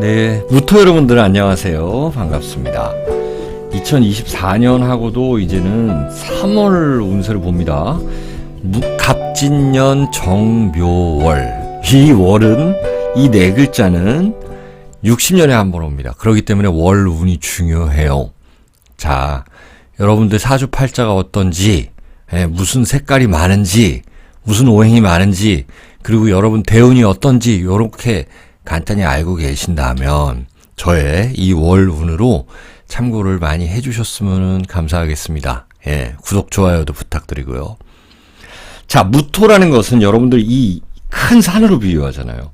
네, 무토 여러분들 안녕하세요. 반갑습니다. 2024년하고도 이제는 3월 운세를 봅니다. 갑진년 정묘월. 이 월은 이 네 글자는 60년에 한 번 옵니다. 그렇기 때문에 월 운이 중요해요. 자, 여러분들 사주팔자가 어떤지, 예, 무슨 색깔이 많은지, 무슨 오행이 많은지, 그리고 여러분 대운이 어떤지, 요렇게 간단히 알고 계신다면, 저의 이 월 운으로 참고를 많이 해주셨으면 감사하겠습니다. 예, 구독, 좋아요도 부탁드리고요. 자, 무토라는 것은 여러분들 이 큰 산으로 비유하잖아요.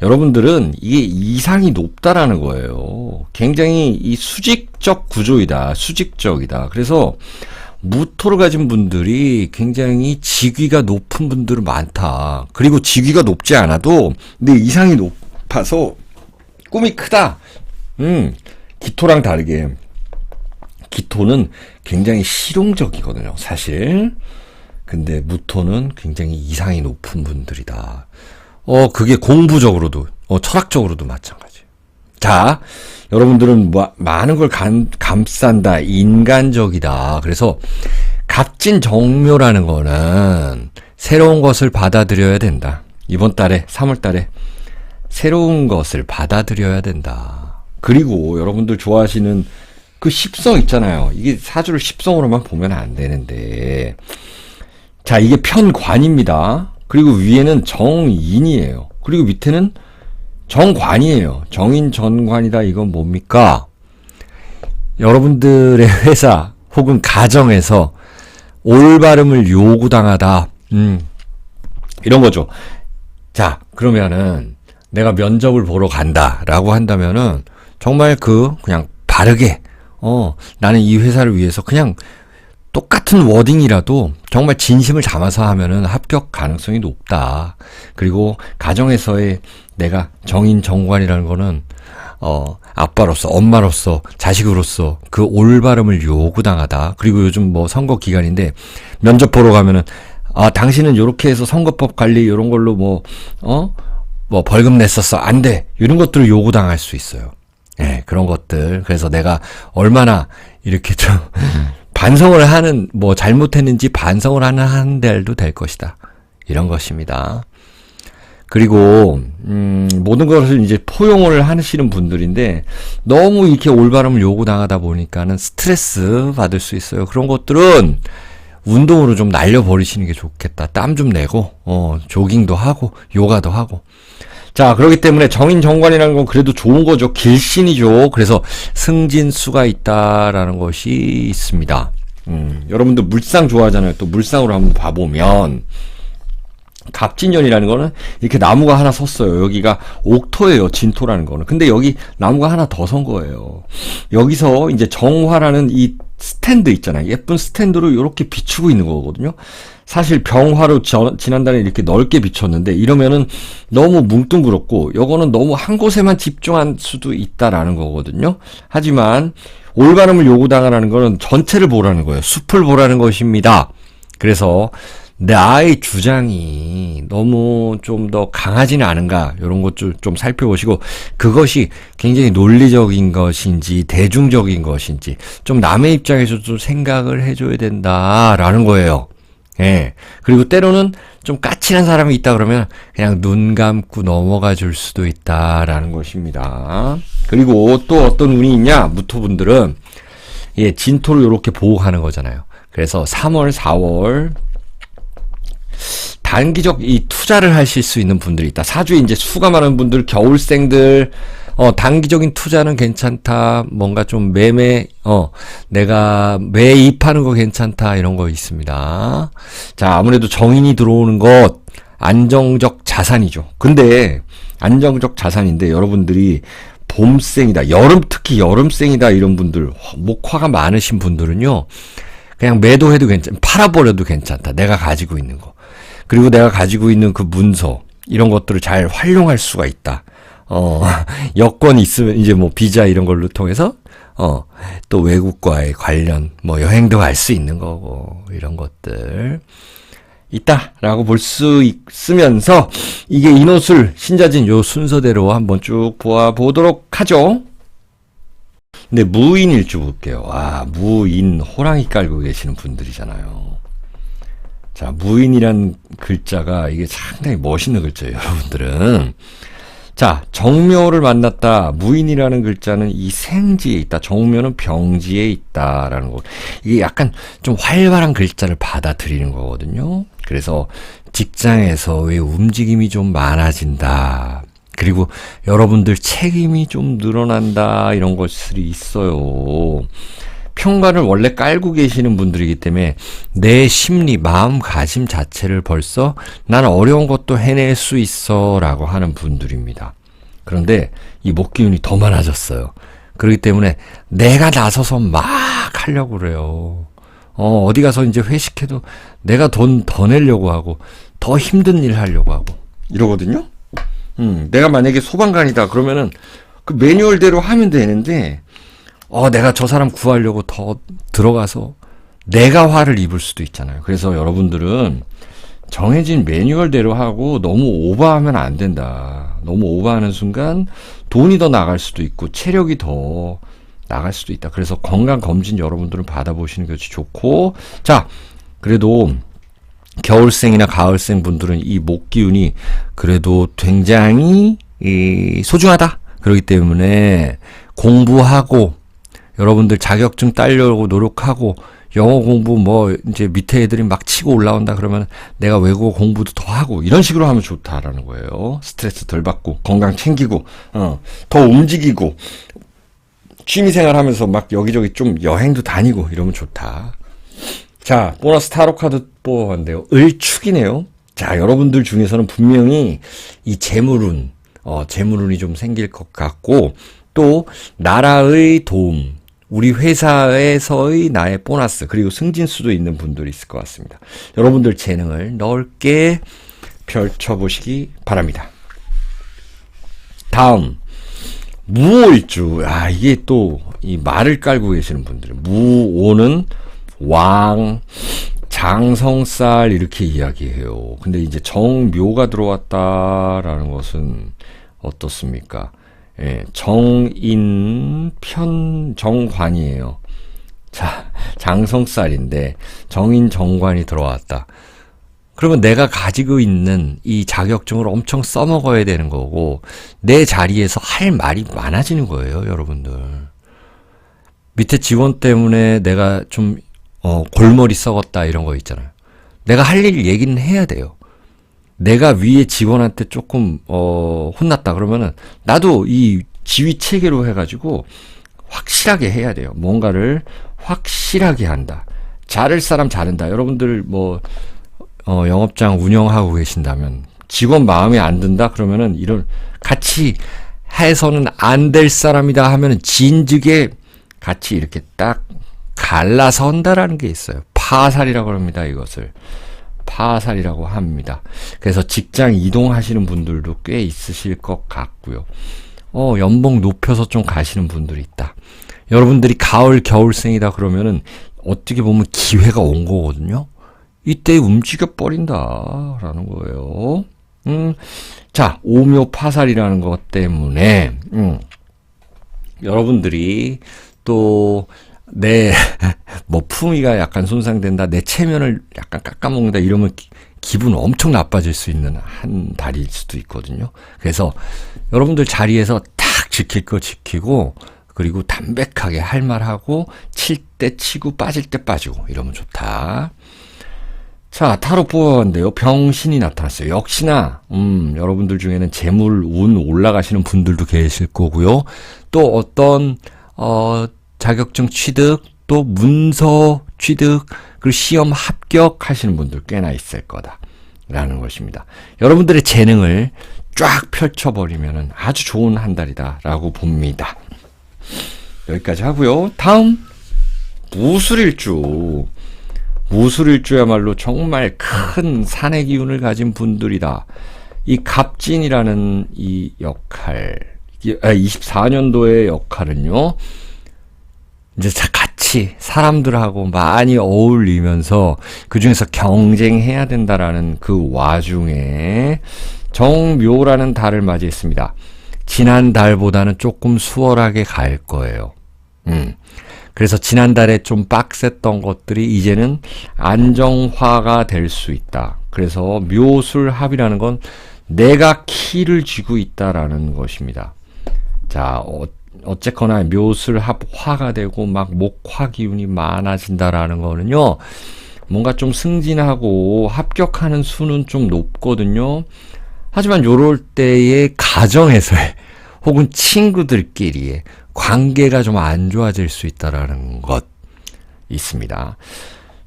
여러분들은 이게 이상이 높다라는 거예요. 굉장히 이 수직적 구조이다. 수직적이다. 그래서 무토를 가진 분들이 굉장히 직위가 높은 분들은 많다. 그리고 직위가 높지 않아도 내 이상이 높 아서 꿈이 크다. 음, 기토랑 다르게 기토는 굉장히 실용적이거든요. 사실. 근데 무토는 굉장히 이상이 높은 분들이다. 어, 그게 공부적으로도, 어, 철학적으로도 마찬가지. 자, 여러분들은 뭐, 많은 걸 감, 감싼다, 인간적이다. 그래서 값진 정묘라는 거는 새로운 것을 받아들여야 된다. 이번 달에, 3월 달에 새로운 것을 받아들여야 된다. 그리고 여러분들 좋아하시는 그 십성 있잖아요. 이게 사주를 십성으로만 보면 안 되는데, 자, 이게 편관입니다. 그리고 위에는 정인이에요. 그리고 밑에는 정관이에요. 정인 전관이다. 이건 뭡니까? 여러분들의 회사 혹은 가정에서 올바름을 요구당하다. 음, 이런 거죠. 자, 그러면은 내가 면접을 보러 간다라고 한다면은 정말 그 그냥 바르게 어, 나는 이 회사를 위해서 그냥 똑같은 워딩이라도 정말 진심을 담아서 하면은 합격 가능성이 높다. 그리고 가정에서의 내가 정인 정관이라는 거는 어 아빠로서 엄마로서 자식으로서 그 올바름을 요구당하다. 그리고 요즘 뭐 선거 기간인데 면접 보러 가면은 아 당신은 요렇게 해서 선거법 관리 요런 걸로 뭐 어? 뭐 벌금 냈었어. 안 돼. 이런 것들을 요구당할 수 있어요. 예, 네, 그런 것들. 그래서 내가 얼마나 이렇게 좀 반성을 하는 뭐 잘못했는지 반성을 하는 한 달도 될 것이다. 이런 것입니다. 그리고 음, 모든 것을 이제 포용을 하시는 분들인데 너무 이렇게 올바름을 요구당하다 보니까는 스트레스 받을 수 있어요. 그런 것들은 운동으로 좀 날려버리시는 게 좋겠다. 땀 좀 내고 어, 조깅도 하고 요가도 하고 자, 그렇기 때문에 정인 정관이라는 건 그래도 좋은 거죠. 길신이죠. 그래서 승진수가 있다라는 것이 있습니다. 음, 여러분들 물상 좋아하잖아요. 또 물상으로 한번 봐보면, 갑진년이라는 거는 이렇게 나무가 하나 섰어요. 여기가 옥토예요. 진토라는 거는. 근데 여기 나무가 하나 더 선 거예요. 여기서 이제 정화라는 이 스탠드 있잖아요. 예쁜 스탠드로 이렇게 비추고 있는 거거든요. 사실 병화로 저, 지난달에 이렇게 넓게 비췄는데 이러면은 너무 뭉뚱그렇고 요거는 너무 한 곳에만 집중할 수도 있다라는 거거든요. 하지만 올바름을 요구당하라는 거는 전체를 보라는 거예요. 숲을 보라는 것입니다. 그래서 나의 주장이 너무 좀 더 강하지는 않은가 이런 것들 좀 살펴보시고 그것이 굉장히 논리적인 것인지 대중적인 것인지 좀 남의 입장에서 좀 생각을 해줘야 된다라는 거예요. 예. 그리고 때로는 좀 까칠한 사람이 있다 그러면 그냥 눈 감고 넘어가 줄 수도 있다라는 것입니다. 그리고 또 어떤 운이 있냐? 무토분들은 예, 진토를 이렇게 보호하는 거잖아요. 그래서 3월, 4월 단기적 이 투자를 하실 수 있는 분들이 있다. 사주에 이제 수가 많은 분들, 겨울생들, 어, 단기적인 투자는 괜찮다. 뭔가 좀 매매, 어, 내가 매입하는 거 괜찮다. 이런 거 있습니다. 자, 아무래도 정인이 들어오는 것, 안정적 자산이죠. 근데, 안정적 자산인데, 여러분들이 봄생이다. 여름, 특히 여름생이다. 이런 분들, 목화가 많으신 분들은요, 그냥 매도해도 괜찮, 팔아버려도 괜찮다. 내가 가지고 있는 거. 그리고 내가 가지고 있는 그 문서, 이런 것들을 잘 활용할 수가 있다. 어, 여건이 있으면 이제 뭐 비자 이런 걸로 통해서 어, 또 외국과의 관련 뭐 여행도 갈 수 있는 거고 이런 것들. 있다라고 볼 수 있으면서 이게 인호술 신자진 요 순서대로 한번 쭉 보아 보도록 하죠. 근데 무인일주 볼게요. 아, 무인 호랑이 깔고 계시는 분들이잖아요. 자, 무인이란 글자가 이게 상당히 멋있는 글자예요, 여러분들은. 자, 정묘를 만났다. 무인이라는 글자는 이 생지에 있다. 정묘는 병지에 있다라는 거. 이게 약간 좀 활발한 글자를 받아들이는 거거든요. 그래서 직장에서의 움직임이 좀 많아진다. 그리고 여러분들 책임이 좀 늘어난다. 이런 것들이 있어요. 평관을 원래 깔고 계시는 분들이기 때문에 내 심리, 마음가짐 자체를 벌써 난 어려운 것도 해낼 수 있어 라고 하는 분들입니다. 그런데 이 목기운이 더 많아졌어요. 그렇기 때문에 내가 나서서 막 하려고 그래요. 어, 어디 가서 이제 회식해도 내가 돈 더 내려고 하고 더 힘든 일 하려고 하고 이러거든요. 음, 내가 만약에 소방관이다 그러면은 그 매뉴얼대로 하면 되는데 어, 내가 저 사람 구하려고 더 들어가서 내가 화를 입을 수도 있잖아요. 그래서 여러분들은 정해진 매뉴얼대로 하고 너무 오버하면 안 된다. 너무 오버하는 순간 돈이 더 나갈 수도 있고 체력이 더 나갈 수도 있다. 그래서 건강 검진 여러분들은 받아보시는 것이 좋고 자, 그래도 겨울생이나 가을생 분들은 이 목 기운이 그래도 굉장히 이 소중하다. 그렇기 때문에 공부하고 여러분들 자격증 따려고 노력하고 영어 공부 뭐 이제 밑에 애들이 막 치고 올라온다 그러면 내가 외국어 공부도 더 하고 이런 식으로 하면 좋다라는 거예요. 스트레스 덜 받고 건강 챙기고 어, 더 움직이고 취미 생활 하면서 막 여기저기 좀 여행도 다니고 이러면 좋다. 자, 보너스 타로 카드 뽑았는데요. 을축이네요. 자, 여러분들 중에서는 분명히 이 재물운, 어, 재물운이 좀 생길 것 같고, 또, 나라의 도움, 우리 회사에서의 나의 보너스, 그리고 승진수도 있는 분들이 있을 것 같습니다. 여러분들 재능을 넓게 펼쳐보시기 바랍니다. 다음, 무오일주. 아, 이게 또, 이 말을 깔고 계시는 분들. 무오는 왕, 장성쌀 이렇게 이야기해요. 근데 이제 정묘가 들어왔다라는 것은 어떻습니까? 예, 정인 편 정관이에요. 자, 장성쌀인데 정인 정관이 들어왔다. 그러면 내가 가지고 있는 이 자격증을 엄청 써먹어야 되는 거고 내 자리에서 할 말이 많아지는 거예요, 여러분들. 밑에 직원 때문에 내가 좀 어, 골머리 썩었다 이런 거 있잖아요. 내가 할 일 얘기는 해야 돼요. 내가 위에 직원한테 조금 어, 혼났다 그러면은 나도 이 지휘 체계로 해가지고 확실하게 해야 돼요. 뭔가를 확실하게 한다. 자를 사람 자른다. 여러분들 뭐 어, 영업장 운영하고 계신다면 직원 마음에 안 든다 그러면은 이런 같이 해서는 안 될 사람이다 하면은 진즉에 같이 이렇게 딱 갈라선다라는 게 있어요. 파살이라고 합니다. 이것을. 파살이라고 합니다. 그래서 직장 이동하시는 분들도 꽤 있으실 것 같고요. 어, 연봉 높여서 좀 가시는 분들이 있다. 여러분들이 가을, 겨울생이다 그러면은 어떻게 보면 기회가 온 거거든요. 이때 움직여 버린다 라는 거예요. 음, 자, 오묘 파살이라는 것 때문에, 음, 여러분들이 또, 내, 뭐, 품위가 약간 손상된다, 내 체면을 약간 깎아먹는다, 이러면 기, 기분 엄청 나빠질 수 있는 한 달일 수도 있거든요. 그래서 여러분들 자리에서 딱 지킬 거 지키고, 그리고 담백하게 할 말하고, 칠 때 치고, 빠질 때 빠지고, 이러면 좋다. 자, 타로 뽑았는데요. 병신이 나타났어요. 역시나, 음, 여러분들 중에는 재물, 운 올라가시는 분들도 계실 거고요. 또 어떤, 어, 자격증 취득, 또 문서 취득, 그리고 시험 합격하시는 분들 꽤나 있을 거다. 라는 것입니다. 여러분들의 재능을 쫙 펼쳐버리면 아주 좋은 한 달이다. 라고 봅니다. 여기까지 하고요. 다음, 무술일주. 무술일주야말로 정말 큰 산의 기운을 가진 분들이다. 이 갑진이라는 이 역할, 24년도의 역할은요, 이제 같이 사람들하고 많이 어울리면서 그 중에서 경쟁해야 된다라는 그 와중에 정묘라는 달을 맞이했습니다. 지난 달보다는 조금 수월하게 갈 거예요. 음. 그래서 지난달에 좀 빡셌던 것들이 이제는 안정화가 될 수 있다. 그래서 묘술합이라는 건 내가 키를 쥐고 있다라는 것입니다. 자, 어, 어쨌거나 묘술합 화가 되고 막 목화 기운이 많아진다라는 거는요. 뭔가 좀 승진하고 합격하는 수는 좀 높거든요. 하지만 요럴 때의 가정에서의 혹은 친구들끼리의 관계가 좀 안 좋아질 수 있다라는 것 있습니다.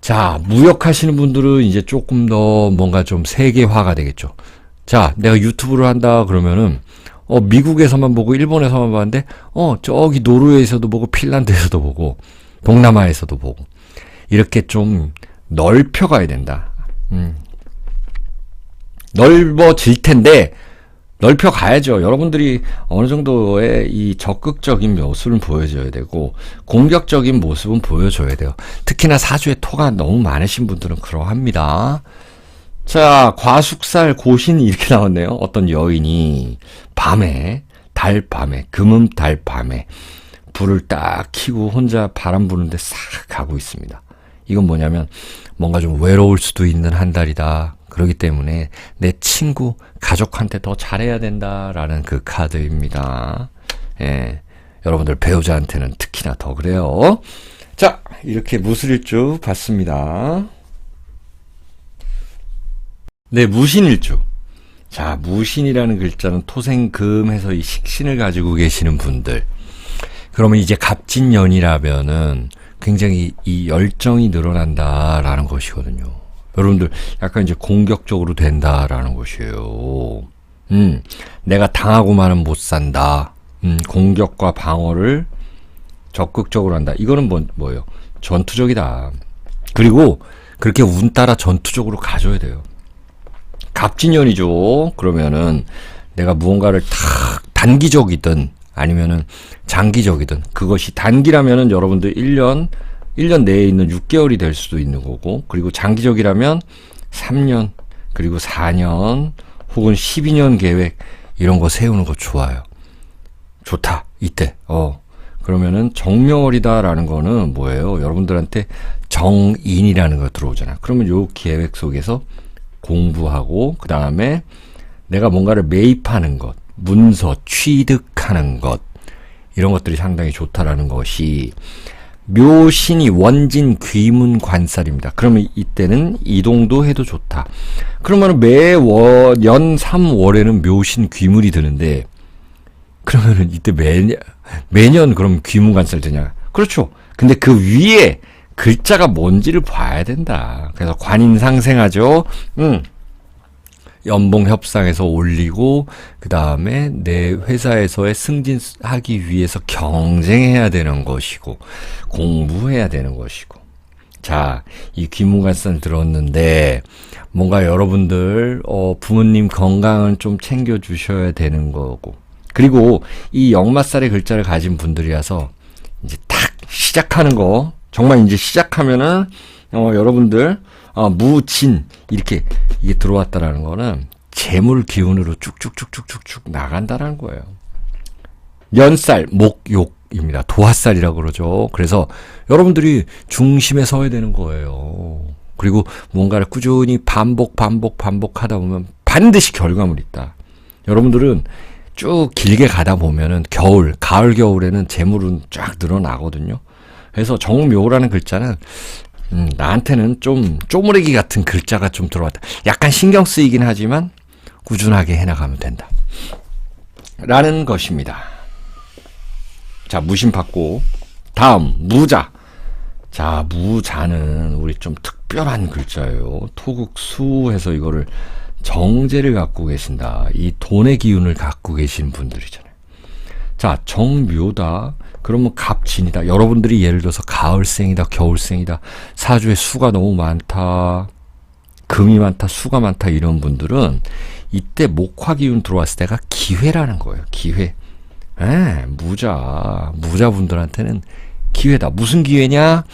자, 무역하시는 분들은 이제 조금 더 뭔가 좀 세계화가 되겠죠. 자, 내가 유튜브를 한다 그러면은 어, 미국에서만 보고 일본에서만 봤는데 어, 저기 노르웨이에서도 보고 핀란드에서도 보고 동남아에서도 보고 이렇게 좀 넓혀가야 된다. 음. 넓어질 텐데 넓혀 가야죠. 여러분들이 어느 정도의 이 적극적인 모습을 보여줘야 되고 공격적인 모습은 보여줘야 돼요. 특히나 사주에 토가 너무 많으신 분들은 그러합니다. 자, 과숙살 고신이 이렇게 나왔네요. 어떤 여인이 밤에 달 밤에 금음 달 밤에 불을 딱 켜고 혼자 바람 부는데 싹 가고 있습니다. 이건 뭐냐면 뭔가 좀 외로울 수도 있는 한 달이다. 그렇기 때문에 내 친구, 가족한테 더 잘해야 된다라는 그 카드입니다. 예. 여러분들 배우자한테는 특히나 더 그래요. 자, 이렇게 무술일주 봤습니다. 네, 무신일주. 자, 무신이라는 글자는 토생금해서 이 식신을 가지고 계시는 분들. 그러면 이제 갑진년이라면은 굉장히 이 열정이 늘어난다라는 것이거든요. 여러분들 약간 이제 공격적으로 된다라는 것이에요. 음, 내가 당하고만은 못 산다. 음, 공격과 방어를 적극적으로 한다. 이거는 뭐, 뭐예요? 전투적이다. 그리고 그렇게 운 따라 전투적으로 가져야 돼요. 갑진년이죠. 그러면은 내가 무언가를 탁 단기적이든 아니면은 장기적이든 그것이 단기라면은 여러분들 1년 1년 내에 있는 6개월이 될 수도 있는 거고 그리고 장기적이라면 3년 그리고 4년 혹은 12년 계획 이런 거 세우는 거 좋아요. 좋다. 이때. 어. 그러면은 정명월이다라는 거는 뭐예요? 여러분들한테 정인이라는 거 들어오잖아. 그러면 요 계획 속에서 공부하고 그 다음에 내가 뭔가를 매입하는 것, 문서 취득하는 것 이런 것들이 상당히 좋다라는 것이 묘신이 원진 귀문 관살입니다. 그러면 이때는 이동도 해도 좋다. 그러면 매월 연 3월에는 묘신 귀문이 드는데 그러면은 이때 매년 매년 그럼 귀문 관살 되냐? 그렇죠. 근데 그 위에 글자가 뭔지를 봐야 된다. 그래서 관인 상생하죠. 음. 연봉 협상에서 올리고 그 다음에 내 회사에서의 승진하기 위해서 경쟁해야 되는 것이고 공부해야 되는 것이고 자 이 귀문관산 들었는데 뭔가 여러분들 어 부모님 건강은 좀 챙겨 주셔야 되는 거고 그리고 이 역마살의 글자를 가진 분들이라서 이제 탁 시작하는 거 정말 이제 시작하면은 어 여러분들 어, 무진 이렇게 이게 들어왔다라는 거는 재물 기운으로 쭉쭉쭉쭉쭉쭉 나간다라는 거예요. 연살, 목욕입니다. 도화살이라고 그러죠. 그래서 여러분들이 중심에 서야 되는 거예요. 그리고 뭔가를 꾸준히 반복, 반복, 반복하다 보면 반드시 결과물이 있다. 여러분들은 쭉 길게 가다 보면은 겨울, 가을, 겨울에는 재물은 쫙 늘어나거든요. 그래서 정묘라는 글자는 음, 나한테는 좀 쪼무레기 같은 글자가 좀 들어왔다. 약간 신경 쓰이긴 하지만 꾸준하게 해나가면 된다. 라는 것입니다. 자, 무심 받고 다음 무자. 자, 무자는 우리 좀 특별한 글자예요. 토국수해서 이거를 정제를 갖고 계신다. 이 돈의 기운을 갖고 계신 분들이잖아요. 자, 정묘다. 그러면 갑진이다. 여러분들이 예를 들어서 가을생이다, 겨울생이다. 사주에 수가 너무 많다. 금이 많다, 수가 많다 이런 분들은 이때 목화 기운 들어왔을 때가 기회라는 거예요. 기회. 예, 무자. 무자분들한테는 기회다. 무슨 기회냐?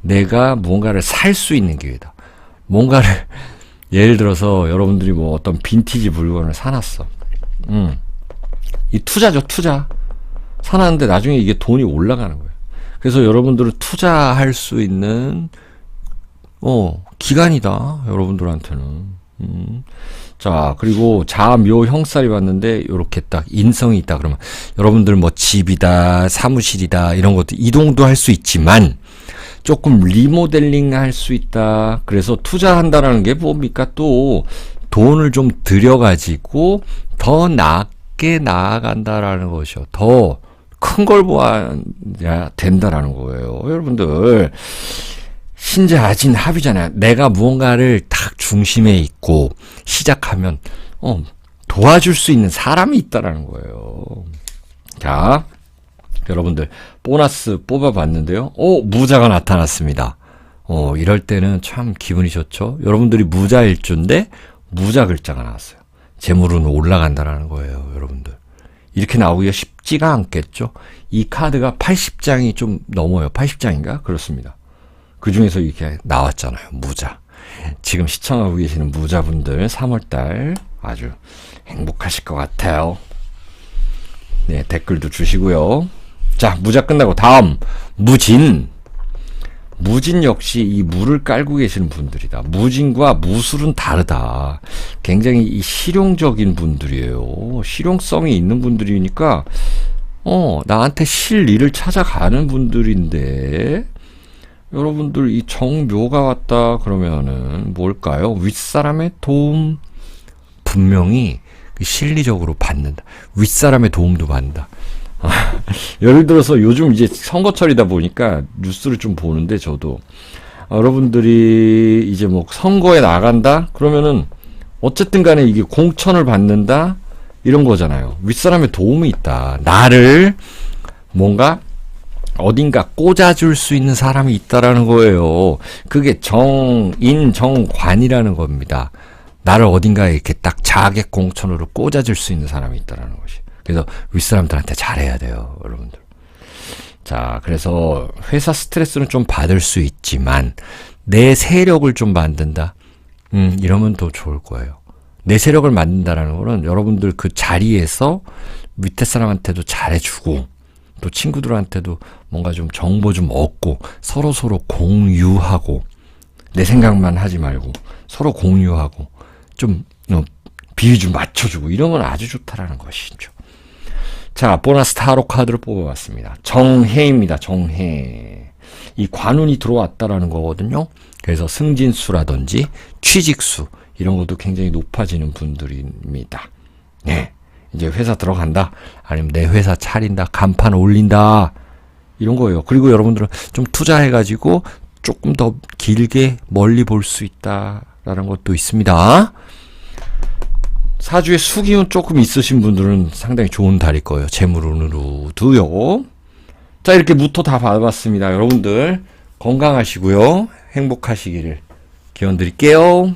내가 무언가를 살 수 있는 기회다. 뭔가를 예를 들어서 여러분들이 뭐 어떤 빈티지 물건을 사놨어. 음. 이 투자죠, 투자. 사놨는데 나중에 이게 돈이 올라가는 거예요. 그래서 여러분들은 투자할 수 있는 어 기간이다. 여러분들한테는. 음. 자, 그리고 자묘 형살이 왔는데 요렇게 딱 인성이 있다 그러면 여러분들 뭐 집이다, 사무실이다 이런 것도 이동도 할 수 있지만 조금 리모델링 할 수 있다. 그래서 투자한다라는 게 뭡니까? 또 돈을 좀 들여가지고 더 낮게 나아간다라는 것이요. 더 큰 걸 보아야 된다라는 거예요. 여러분들. 신자아진 합이잖아요. 내가 무언가를 딱 중심에 있고 시작하면 어, 도와줄 수 있는 사람이 있다라는 거예요. 자, 여러분들 보너스 뽑아봤는데요. 오 무자가 나타났습니다. 어 이럴 때는 참 기분이 좋죠. 여러분들이 무자 일주인데 무자 글자가 나왔어요. 재물은 올라간다라는 거예요, 여러분들. 이렇게 나오기가 쉽지가 않겠죠. 이 카드가 80장이 좀 넘어요. 80장인가? 그렇습니다. 그 중에서 이렇게 나왔잖아요. 무자. 지금 시청하고 계시는 무자분들 3월달 아주 행복하실 것 같아요. 네, 댓글도 주시고요. 자, 무자 끝나고 다음 무진. 무진 역시 이 무를 깔고 계시는 분들이다. 무진과 무술은 다르다. 굉장히 이 실용적인 분들이에요. 실용성이 있는 분들이니까 어, 나한테 실 일을 찾아가는 분들인데 여러분들 이 정묘가 왔다 그러면은 뭘까요? 윗사람의 도움 분명히 그 실리적으로 받는다. 윗사람의 도움도 받는다. 예를 들어서 요즘 이제 선거철이다 보니까 뉴스를 좀 보는데 저도 아, 여러분들이 이제 뭐 선거에 나간다 그러면은 어쨌든 간에 이게 공천을 받는다 이런 거잖아요. 윗사람의 도움이 있다. 나를 뭔가 어딘가 꽂아줄 수 있는 사람이 있다라는 거예요. 그게 정인 정관이라는 겁니다. 나를 어딘가에 이렇게 딱 자객 공천으로 꽂아줄 수 있는 사람이 있다라는 것이. 그래서 윗사람들한테 잘해야 돼요, 여러분들. 자, 그래서 회사 스트레스는 좀 받을 수 있지만 내 세력을 좀 만든다. 음, 이러면 더 좋을 거예요. 내 세력을 만든다라는 거는 여러분들 그 자리에서 밑에 사람한테도 잘해주고 또 친구들한테도 뭔가 좀 정보 좀 얻고 서로 서로 공유하고 내 생각만 하지 말고 서로 공유하고 좀 어, 비위 좀 맞춰주고 이러면 아주 좋다라는 것이죠. 자, 보너스 타로 카드를 뽑아봤습니다. 정해입니다. 정해. 이 관운이 들어왔다라는 거거든요. 그래서 승진수라든지 취직수 이런 것도 굉장히 높아지는 분들입니다. 네. 이제 회사 들어간다. 아니면 내 회사 차린다. 간판 올린다. 이런 거예요. 그리고 여러분들은 좀 투자해가지고 조금 더 길게 멀리 볼 수 있다라는 것도 있습니다. 사주에 수기운 조금 있으신 분들은 상당히 좋은 달일 거예요. 재물운으로도요. 자, 이렇게 무토 다 받아봤습니다. 여러분들 건강하시고요. 행복하시기를 기원 드릴게요.